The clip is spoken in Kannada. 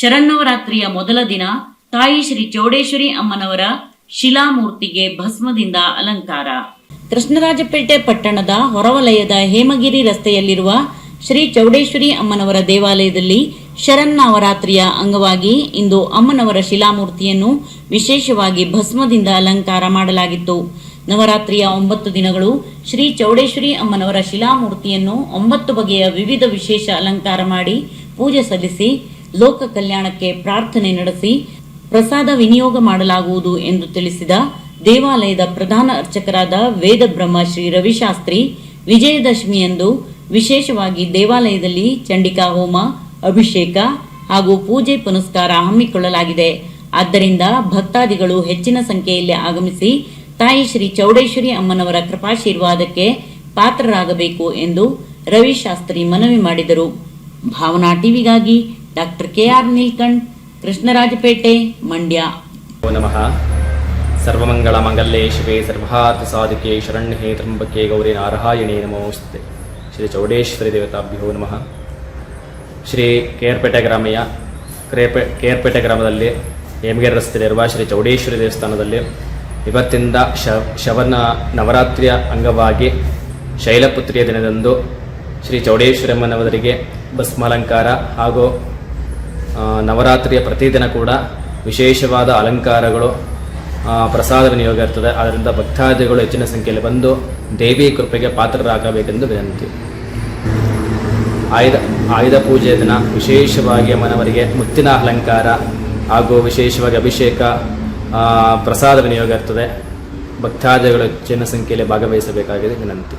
ಶರನ್ನವರಾತ್ರಿಯ ಮೊದಲ ದಿನ ತಾಯಿ ಶ್ರೀ ಚೌಡೇಶ್ವರಿ ಅಮ್ಮನವರ ಶಿಲಾಮೂರ್ತಿಗೆ ಭಸ್ಮದಿಂದ ಅಲಂಕಾರ. ಕೃಷ್ಣರಾಜಪೇಟೆ ಪಟ್ಟಣದ ಹೊರವಲಯದ ಹೇಮಗಿರಿ ರಸ್ತೆಯಲ್ಲಿರುವ ಶ್ರೀ ಚೌಡೇಶ್ವರಿ ಅಮ್ಮನವರ ದೇವಾಲಯದಲ್ಲಿ ಶರನ್ನವರಾತ್ರಿಯ ಅಂಗವಾಗಿ ಇಂದು ಅಮ್ಮನವರ ಶಿಲಾಮೂರ್ತಿಯನ್ನು ವಿಶೇಷವಾಗಿ ಭಸ್ಮದಿಂದ ಅಲಂಕಾರ ಮಾಡಲಾಗಿತ್ತು. ನವರಾತ್ರಿಯ ಒಂಬತ್ತು ದಿನಗಳು ಶ್ರೀ ಚೌಡೇಶ್ವರಿ ಅಮ್ಮನವರ ಶಿಲಾಮೂರ್ತಿಯನ್ನು ಒಂಬತ್ತು ಬಗೆಯ ವಿವಿಧ ವಿಶೇಷ ಅಲಂಕಾರ ಮಾಡಿ ಪೂಜೆ ಸಲ್ಲಿಸಿ ಲೋಕ ಕಲ್ಯಾಣಕ್ಕೆ ಪ್ರಾರ್ಥನೆ ನಡೆಸಿ ಪ್ರಸಾದ ವಿನಿಯೋಗ ಮಾಡಲಾಗುವುದು ಎಂದು ತಿಳಿಸಿದ ದೇವಾಲಯದ ಪ್ರಧಾನ ಅರ್ಚಕರಾದ ವೇದಬ್ರಹ್ಮ ಶ್ರೀ ರವಿಶಾಸ್ತ್ರಿ ವಿಜಯದಶಮಿಯಂದು ವಿಶೇಷವಾಗಿ ದೇವಾಲಯದಲ್ಲಿ ಚಂಡಿಕಾ ಹೋಮ, ಅಭಿಷೇಕ ಹಾಗೂ ಪೂಜೆ ಪುನಸ್ಕಾರ ಹಮ್ಮಿಕೊಳ್ಳಲಾಗಿದೆ. ಆದ್ದರಿಂದ ಭಕ್ತಾದಿಗಳು ಹೆಚ್ಚಿನ ಸಂಖ್ಯೆಯಲ್ಲಿ ಆಗಮಿಸಿ ತಾಯಿ ಶ್ರೀ ಚೌಡೇಶ್ವರಿ ಅಮ್ಮನವರ ಕೃಪಾಶೀರ್ವಾದಕ್ಕೆ ಪಾತ್ರರಾಗಬೇಕು ಎಂದು ರವಿಶಾಸ್ತ್ರಿ ಮನವಿ ಮಾಡಿದರು. Bhavana ಟಿವಿಗಾಗಿ doctor K R Neelkanth, Krishnarajpet, Mandya. ನಮೋ. ನಮಃ ಶಿವೇ ಸರ್ವಾರ್ಥ ಸಾಧುಕೆ ಶರಣ್ಯೇ ತ್ರಂಬಕೆ ಗೌರಿ ನಾರಾಯಣೇ ನಮೋಸ್ತೆ ಶ್ರೀ ಚೌಡೇಶ್ವರಿ ದೇವತಾಭ್ಯೋ ನಮಃ. ಶ್ರೀ ಕೇರ್ಪೇಟೆ ಗ್ರಾಮೆಯ, ಕ್ರೇಪೆ, ಕೇರ್ಪೇಟೆ ಗ್ರಾಮದಲ್ಲಿ ಹೇಮಗೇರಿ ರಸ್ತೆಯಲ್ಲಿರುವ ಶ್ರೀ ಚೌಡೇಶ್ವರಿ ದೇವಸ್ಥಾನದಲ್ಲಿ ಇವತ್ತಿಂದ ಶವನ ನವರಾತ್ರಿಯ ಅಂಗವಾಗಿ ಶೈಲಪುತ್ರಿಯ ದಿನದಂದು ಶ್ರೀ ಚೌಡೇಶ್ವರಮ್ಮನವರಿಗೆ ಭಸ್ಮಾಲಂಕಾರ ಹಾಗೂ ನವರಾತ್ರಿಯ ಪ್ರತಿದಿನ ಕೂಡ ವಿಶೇಷವಾದ ಅಲಂಕಾರಗಳು ಪ್ರಸಾದ ವಿನಿಯೋಗ ಇರ್ತದೆ. ಆದ್ದರಿಂದ ಭಕ್ತಾದಿಗಳು ಹೆಚ್ಚಿನ ಸಂಖ್ಯೆಯಲ್ಲಿ ಬಂದು ದೇವಿ ಕೃಪೆಗೆ ಪಾತ್ರರಾಗಬೇಕೆಂದು ವಿನಂತಿ. ಆಯುಧ ಆಯುಧ ಪೂಜೆಯ ದಿನ ವಿಶೇಷವಾಗಿ ಮನವರಿಗೆ ಮುತ್ತಿನ ಅಲಂಕಾರ ಹಾಗೂ ವಿಶೇಷವಾಗಿ ಅಭಿಷೇಕ ಪ್ರಸಾದ ವಿನಿಯೋಗ ಇರ್ತದೆ. ಭಕ್ತಾದಿಗಳು ಹೆಚ್ಚಿನ ಸಂಖ್ಯೆಯಲ್ಲಿ ಭಾಗವಹಿಸಬೇಕಾಗಿದೆ. ವಿನಂತಿ.